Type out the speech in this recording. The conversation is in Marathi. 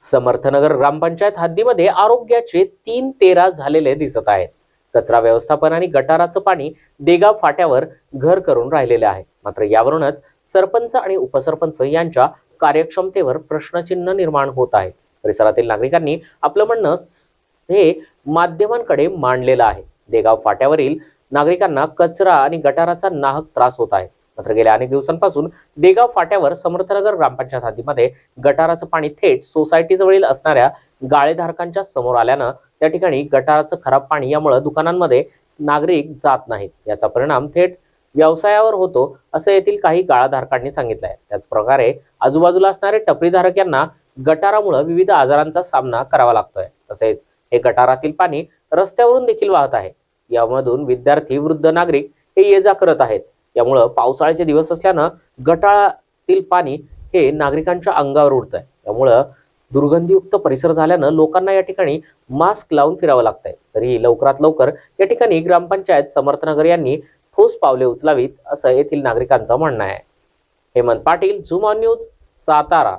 समर्थनगर ग्रामपंचायत हद्दीमध्ये आरोग्याचे तीन तेरा झालेले दिसत आहेत. कचरा व्यवस्थापन आणि गटाराचं पाणी देगाव फाट्यावर घर करून राहिलेले आहे. मात्र यावरूनच सरपंच आणि उपसरपंच यांच्या कार्यक्षमतेवर प्रश्नचिन्ह निर्माण होत आहे. परिसरातील नागरिकांनी आपलं म्हणणं हे माध्यमांकडे मांडलेलं आहे. देगाव फाट्यावरील नागरिकांना कचरा आणि गटाराचा नाहक त्रास होत आहे. मात्र गेल्या अनेक दिवसांपासून देगाव फाट्यावर समर्थनगर ग्रामपंचायत हद्दीमध्ये गटाराचं पाणी थेट सोसायटीजवळील असणाऱ्या गाळेधारकांच्या समोर आल्यानं त्या ठिकाणी गटाराचं खराब पाणी यामुळे दुकानांमध्ये नागरिक जात नाहीत. याचा परिणाम थेट व्यवसायावर होतो असं येथील काही गाळाधारकांनी सांगितलं आहे त्याचप्रकारे आजूबाजूला असणारे टपरीधारक यांना गटारामुळे विविध आजारांचा सामना करावा लागतोय. तसेच हे गटारातील पाणी रस्त्यावरून देखील वाहत आहे. यामधून विद्यार्थी वृद्ध नागरिक हे ये जा करत आहेत. त्यामुळं पावसाळ्याचे दिवस असल्यानं गटाळातील पाणी हे नागरिकांच्या अंगावर उडत आहे त्यामुळं दुर्गंधीयुक्त परिसर झाल्यानं लोकांना या ठिकाणी मास्क लावून फिरावं लागतंय. तरी लवकरात लवकर या ठिकाणी ग्रामपंचायत समर्थनगर यांनी ठोस पावले उचलावीत असं येथील नागरिकांचं म्हणणं आहे. Hemant Patil zoom on news Satara.